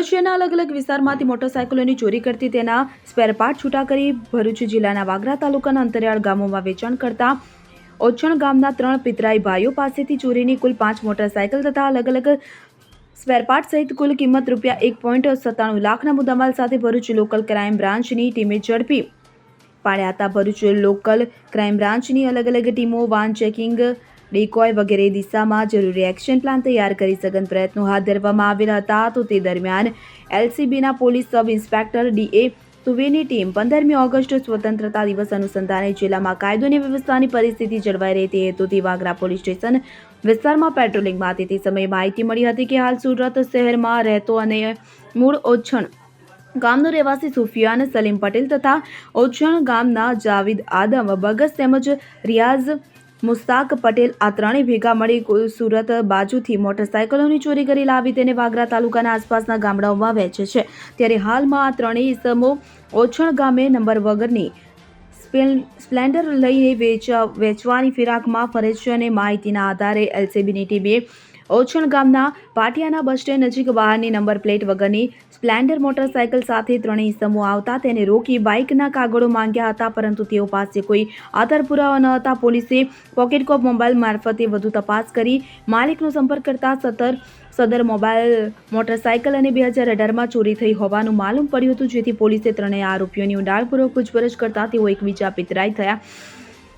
સુરત અલગ અલગ વિસ્તારમાંથી મોટરસાયકલોની ચોરી કરતી તેના સ્પેરપાર્ટ છૂટા કરી ભરૂચ જિલ્લાના વાગરા તાલુકાના અંતરિયાળ ગામોમાં વેચાણ કરતા ઓછણ ગામના ત્રણ પિતરાઈ ભાઈઓ પાસેથી ચોરીની કુલ પાંચ મોટરસાયકલ તથા અલગ અલગ સ્પેરપાર્ટ સહિત કુલ કિંમત રૂપિયા એક પોઈન્ટ સત્તાણું લાખના મુદ્દામાલ સાથે ભરૂચ લોકલ ક્રાઇમ બ્રાન્ચની ટીમે ઝડપી પાડ્યા હતા. ભરૂચ લોકલ ક્રાઇમ બ્રાન્ચની અલગ અલગ ટીમો વાન ચેકિંગ ડિકોય વગેરે દિશામાં જરૂરી એક્શન પ્લાન તૈયાર કરી સઘન પ્રયત્નો હાથ ધરવામાં આવેલા હતા. તો તે દરમિયાન એલસીબીના police sub inspector D A તુવેની team પંદરમી ઓગસ્ટ સ્વતંત્રતા દિવસ અનુસંધાને જિલ્લામાં કાયદો અને વ્યવસ્થાની પરિસ્થિતિ જળવાઈ રહે તે હેતુથી વાગરા પોલીસ સ્ટેશન વિસ્તારમાં પેટ્રોલિંગમાં હતી. તે સમયે માહિતી મળી હતી કે હાલ સુરત શહેરમાં રહેતો અને મૂળ ઓછણ ગામનો રહેવાસી સુફિયાન સલીમ પટેલ તથા ઓછણ ગામના જાવિદ આદમ, બગસ તેમજ રિયાઝ મુસ્તાક પટેલ આ ત્રણેય ભેગા મળી સુરત બાજુથી મોટરસાયકલોની ચોરી કરી લાવી તેને વાગરા તાલુકાના આસપાસના ગામડાઓમાં વેચે છે. ત્યારે હાલમાં આ ત્રણેય ઇસમો ઓછણ ગામે નંબર વગરની સ્પેલ- સ્પ્લેન્ડર લઈને વેચા, વેચવાની ફિરાકમાં ફરે છે અને માહિતીના આધારે એલસીબીની ટીમે ઓછણ ગામના પાટિયાના બસ સ્ટેન્ડ નજીક બહારની નંબર પ્લેટ વગરની સ્પ્લેન્ડર મોટરસાયકલ સાથે ત્રણેય ઇસમો આવતા તેને રોકી બાઇકના કાગળો માંગ્યા હતા, પરંતુ તેઓ પાસે કોઈ આધાર પુરાવા ન હતા. પોલીસે પોકેટકોપ મોબાઈલ મારફતે વધુ તપાસ કરી માલિકનો સંપર્ક કરતા સતર સદર મોબાઈલ મોટરસાયકલ અને બે હજાર અઢારમાં ચોરી થઈ હોવાનું માલુમ પડ્યું હતું, જેથી પોલીસે ત્રણેય આરોપીઓની ઊંડાણપૂર્વક પૂછપરછ કરતા તેઓ એકબીજા પિતરાઈ થયા.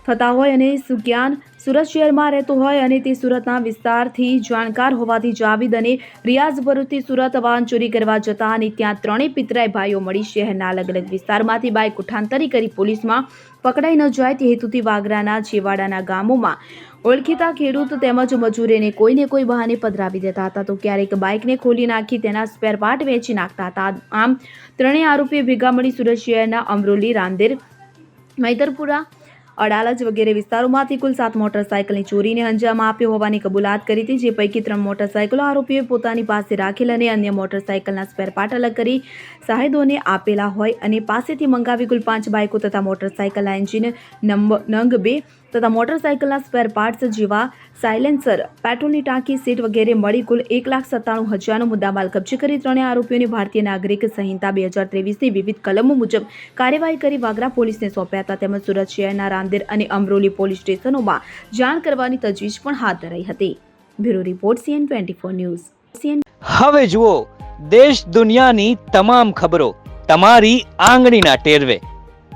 થતા હોય અને સુગ્યાન સુરત શહેરમાં રહેતો હોય અને તે સુરતના વિસ્તારથી જાણકાર હોવાથી જાવિદ અને રિયાઝ ભરૂચથી સુરત વાહન ચોરી કરવા જતા અને ત્યાં ત્રણેય પિતરાય ભાઈઓ મળી શહેરના અલગ અલગ વિસ્તારમાંથી બાઇક ઉઠાંતરી કરી પોલીસમાં પકડાઈ ન જાય તે હેતુથી વાગરાના છેવાડાના ગામોમાં ઓળખીતા ખેડૂત તેમજ મજૂરીને કોઈને કોઈ બહાને પધરાવી દેતા હતા. તો ક્યારેક બાઇકને ખોલી નાખી તેના સ્પેર પાર્ટ વેચી નાખતા હતા. આમ ત્રણેય આરોપીઓ ભેગા મળી સુરત શહેરના અમરોલી, રાંદેર, મૈદરપુરા અડાલજ વગેરે વિસ્તારોમાંથી કુલ સાત મોટરસાયકલની ચોરીને અંજામ આપ્યો હોવાની કબૂલાત કરી હતી, જે પૈકી ત્રણ મોટરસાયકલો આરોપીઓએ પોતાની પાસે રાખેલ અને અન્ય મોટરસાયકલના સ્પેર પાર્ટ અલગ કરી સાહેદોને આપેલા હોય અને પાસેથી મંગાવી કુલ પાંચ બાઇકો તથા મોટરસાયકલના એન્જિન નંબર નંગ બે તથા મોટરસાયકલના સ્પેર પાર્ટ્સ જેવા સાયલેન્સર પેટ્રોલની ટાંકી સીટ વગેરે મળી કુલ એક લાખ સત્તાણું હજારનો મુદ્દામાલ કબજે કરી ત્રણેય આરોપીઓને ભારતીય નાગરિક સંહિતા બે હજાર ત્રેવીસની વિવિધ કલમો મુજબ કાર્યવાહી કરી વાગરા પોલીસને સોંપ્યા હતા. તેમજ સુરત શહેરના રાંદેર અને અમરોલી પોલીસ સ્ટેશનોમાં જાણ કરવાની તજવીજ પણ હાથ ધરાઈ હતી. Bureau report CN twenty four news. CN હવે જુઓ, દેશ દુનિયાની તમામ ખબરો તમારી આંગળીના ટેરવે.